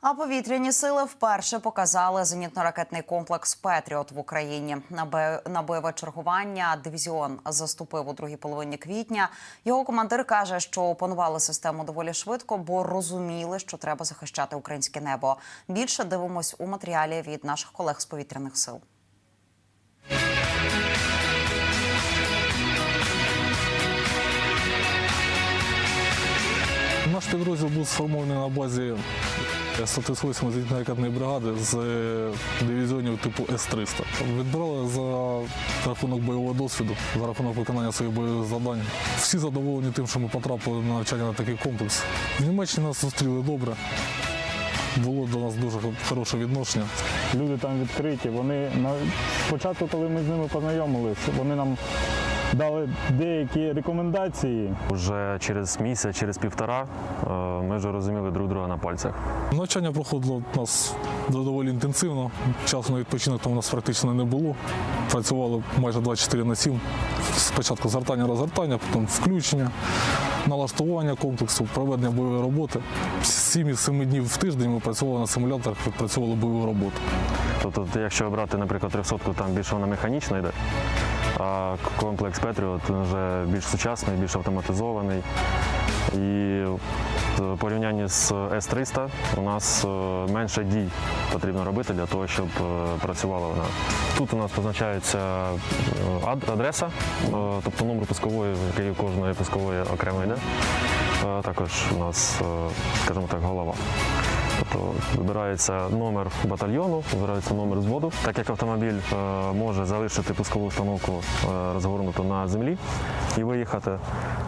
А повітряні сили вперше показали зенітно-ракетний комплекс Петріот в Україні. На бойове чергування дивізіон заступив у другій половині квітня. Його командир каже, що опанували систему доволі швидко, бо розуміли, що треба захищати українське небо. Більше дивимось у матеріалі від наших колег з повітряних сил. Наш підрозділ був сформований на базі 138 зенітно-ракетної бригади з е, дивізіонів типу С-300. Відбирали за рахунок бойового досвіду, за рахунок виконання своїх бойових завдань. Всі задоволені тим, що ми потрапили на навчання на такий комплекс. В Німеччині нас зустріли добре. Було до нас дуже хороше відношення. Люди там відкриті. Вони спочатку, коли ми з ними познайомилися, вони нам дали деякі рекомендації. Уже через місяць, через півтора е, ми вже розуміли друг друга на пальцях. Навчання проходило у нас доволі інтенсивно. Часу на відпочинок там у нас практично не було. Працювали майже 24 на 7. Спочатку згортання, розгортання, потім включення, налаштування комплексу, проведення бойової роботи. 7-7 днів в тиждень ми працювали на симуляторах, відпрацьовували бойову роботу. Тобто, якщо обрати, наприклад, 300 там більше вона механічна йде, а комплекс Петріот вже більш сучасний, більш автоматизований. І в порівнянні з С-300 у нас е, менше дій потрібно робити для того, щоб е, працювала вона. Тут у нас позначається е, адреса, е, тобто номер пускової, який у кожної пускової окремо йде. Е, Також у нас, е, скажімо так, голова. Тобто вибирається номер батальйону, вибирається номер зводу. Так як автомобіль е, може залишити пускову установку е, розгорнуту на землі і виїхати.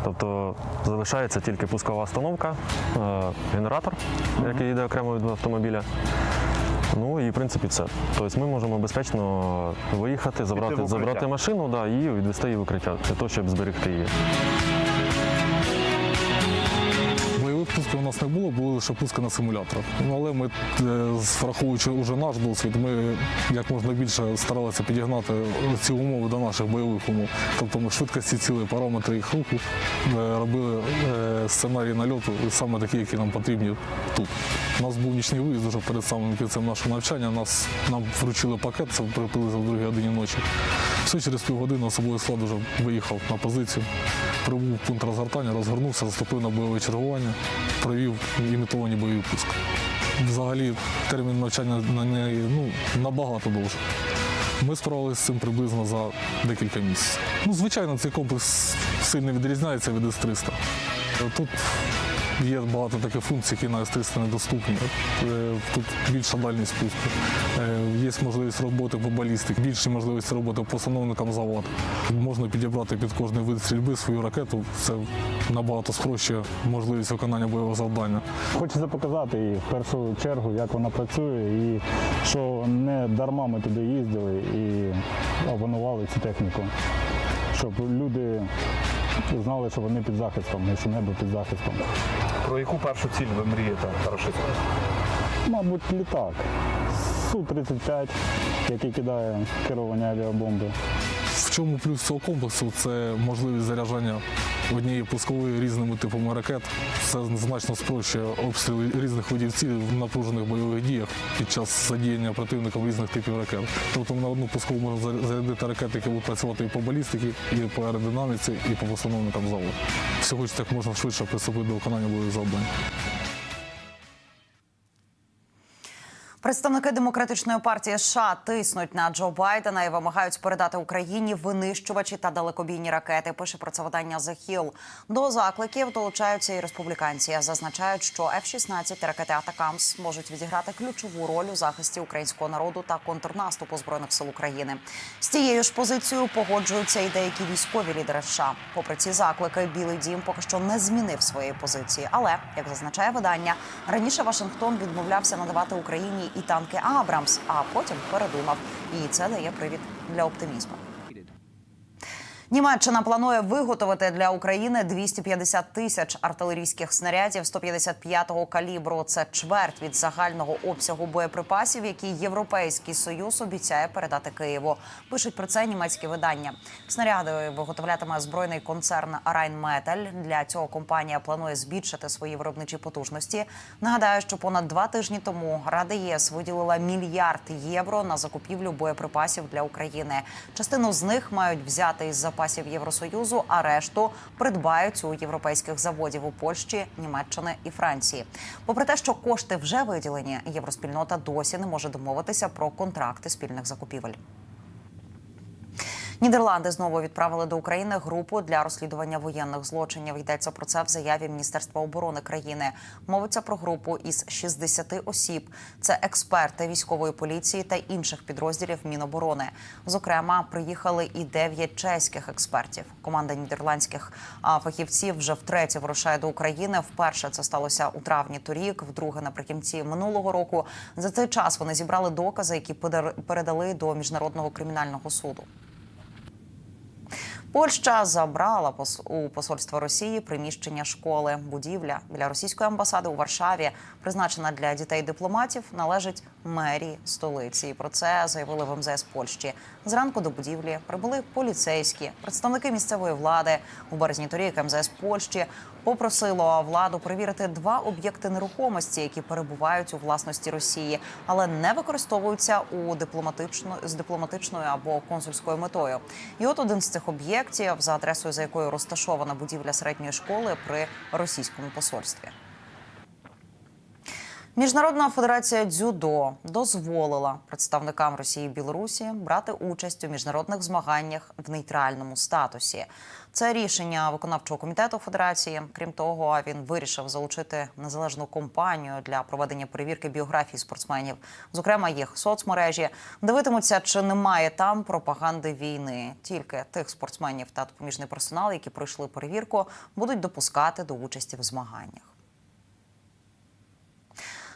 Тобто залишається тільки пускова установка, е, генератор, який йде окремо від автомобіля. Ну і в принципі все. Тобто ми можемо безпечно виїхати, забрати, забрати машину да, і відвести її в укриття для того, щоб зберегти її. Бойових у нас не було, були лише пуски на симуляторах. Ну, але ми, е, враховуючи вже наш досвід, ми як можна більше старалися підігнати ці умови до наших бойових умов. Тобто ми швидкості цілі, параметри їх руху е, робили е, сценарій нальоту саме такі, які нам потрібні тут. У нас був нічний виїзд вже перед самим кінцем нашого навчання. Нас, нам вручили пакет, це припилися в другій годині ночі. Все через півгодини особовий склад вже виїхав на позицію, прибув пункт розгортання, розгорнувся, заступив на бойове чергування, провів імітовані бойові пуски. Взагалі термін навчання на неї ну, набагато довше. Ми справилися з цим приблизно за декілька місяців. Ну, звичайно, цей комплекс сильно відрізняється від С-300. Тут є багато таких функцій, які на С-300 недоступні. Е, Тут більша дальність пуску. Е, Є можливість роботи по балістиці, більші можливості роботи по установникам завод. Можна підібрати під кожний вид стрільби свою ракету. Це набагато спрощує можливість виконання бойового завдання. Хочеться показати їй в першу чергу, як вона працює, і що не дарма ми туди їздили і опанували цю техніку, щоб люди знали, що вони під захистом, і що небо під захистом. Про яку першу ціль ви мрієте, парашут? Мабуть, літак. Су-35, який кидає керовані авіабомби. В чому плюс цього комплексу? Це можливість заряджання однієї пусковою різними типами ракет. Це значно спрощує обстріл різних видів цілей в напружених бойових діях під час задіяння противником різних типів ракет. Тобто на одну пускову можна зарядити ракети, які будуть працювати і по балістиці, і по аеродинаміці, і по постановникам заводу. Всього ж так можна швидше приступити до виконання бойових завдань. Представники демократичної партії США тиснуть на Джо Байдена і вимагають передати Україні винищувачі та далекобійні ракети. Пише про це видання The Hill. До закликів долучаються і республіканці. Зазначають, що F-16 ракети Атакамс можуть відіграти ключову роль у захисті українського народу та контрнаступу збройних сил України. З цією ж позицією погоджуються і деякі військові лідери США. Попри ці заклики, Білий Дім поки що не змінив своєї позиції. Але як зазначає видання, раніше Вашингтон відмовлявся надавати Україні і танки Абрамс, а потім передумав. І це дає привід для оптимізму. Німеччина планує виготовити для України 250 тисяч артилерійських снарядів 155-го калібру. Це чверть від загального обсягу боєприпасів, які Європейський союз обіцяє передати Києву. Пишуть про це німецькі видання. Снаряди виготовлятиме збройний концерн Райнметаль. Для цього компанія планує збільшити свої виробничі потужності. Нагадаю, що понад два тижні тому Рада ЄС виділила мільярд євро на закупівлю боєприпасів для України. Частину з них мають взяти із запасів Євросоюзу, а решту придбають у європейських заводів у Польщі, Німеччини і Франції. Попри те, що кошти вже виділені, євроспільнота досі не може домовитися про контракти спільних закупівель. Нідерланди знову відправили до України групу для розслідування воєнних злочинів. Йдеться про це в заяві Міністерства оборони країни. Мовиться про групу із 60 осіб. Це експерти військової поліції та інших підрозділів Міноборони. Зокрема, приїхали і 9 чеських експертів. Команда нідерландських фахівців вже втретє вирушає до України. Вперше це сталося у травні торік, вдруге наприкінці минулого року. За цей час вони зібрали докази, які передали до міжнародного кримінального суду. Польща забрала у посольства Росії приміщення школи. Будівля біля російської амбасади у Варшаві, призначена для дітей дипломатів, належить мерії столиці. І про це заявили в МЗС Польщі. Зранку до будівлі прибули поліцейські, представники місцевої влади. У березні торік МЗС Польщі попросило владу перевірити два об'єкти нерухомості, які перебувають у власності Росії, але не використовуються у дипломатично з дипломатичною або консульською метою. І от один з цих об'єктів, за адресою за якою розташована будівля середньої школи при російському посольстві. Міжнародна федерація дзюдо дозволила представникам Росії і Білорусі брати участь у міжнародних змаганнях в нейтральному статусі. Це рішення виконавчого комітету федерації. Крім того, він вирішив залучити незалежну компанію для проведення перевірки біографії спортсменів, зокрема їх соцмережі. Дивитимуться, чи немає там пропаганди війни. Тільки тих спортсменів та допоміжний персонал, які пройшли перевірку, будуть допускати до участі в змаганнях.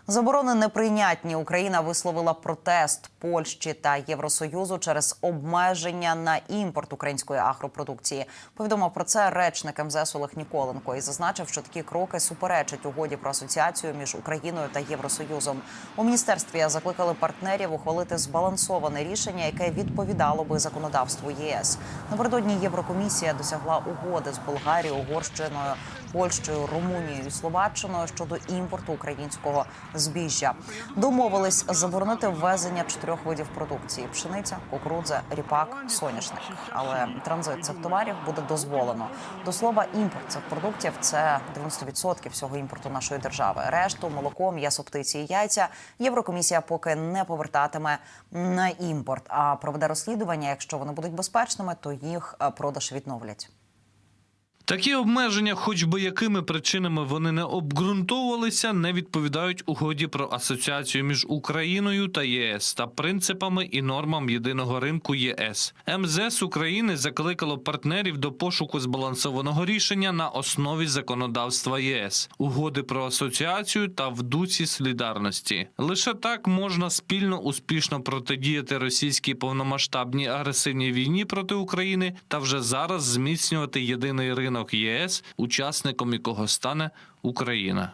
Заборони неприйнятні. Україна висловила протест Польщі та Євросоюзу через обмеження на імпорт української агропродукції. Повідомив про це речник МЗС Олег Ніколенко і зазначив, що такі кроки суперечать угоді про асоціацію між Україною та Євросоюзом. У міністерстві закликали партнерів ухвалити збалансоване рішення, яке відповідало би законодавству ЄС. Напередодні Єврокомісія досягла угоди з Болгарією, Угорщиною, Польщею, Румунією і Словаччиною щодо імпорту українського збіжжя. Домовились заборонити ввезення чотирьох видів продукції: пшениця, кукурудза, ріпак, соняшник. Але транзит цих товарів буде дозволено. До слова, імпорт цих продуктів це 90% всього імпорту нашої держави. Решту молоко, м'ясо, птиці і яйця. Єврокомісія поки не повертатиме на імпорт, а проведе розслідування. Якщо вони будуть безпечними, то їх е, продаж відновлять. Такі обмеження, хоч би якими причинами вони не обґрунтовувалися, не відповідають угоді про асоціацію між Україною та ЄС та принципами і нормам єдиного ринку ЄС. МЗС України закликало партнерів до пошуку збалансованого рішення на основі законодавства ЄС, угоди про асоціацію та в дусі солідарності. Лише так можна спільно успішно протидіяти російській повномасштабній агресивній війні проти України та вже зараз зміцнювати єдиний ринок ЄС, учасником якого стане Україна.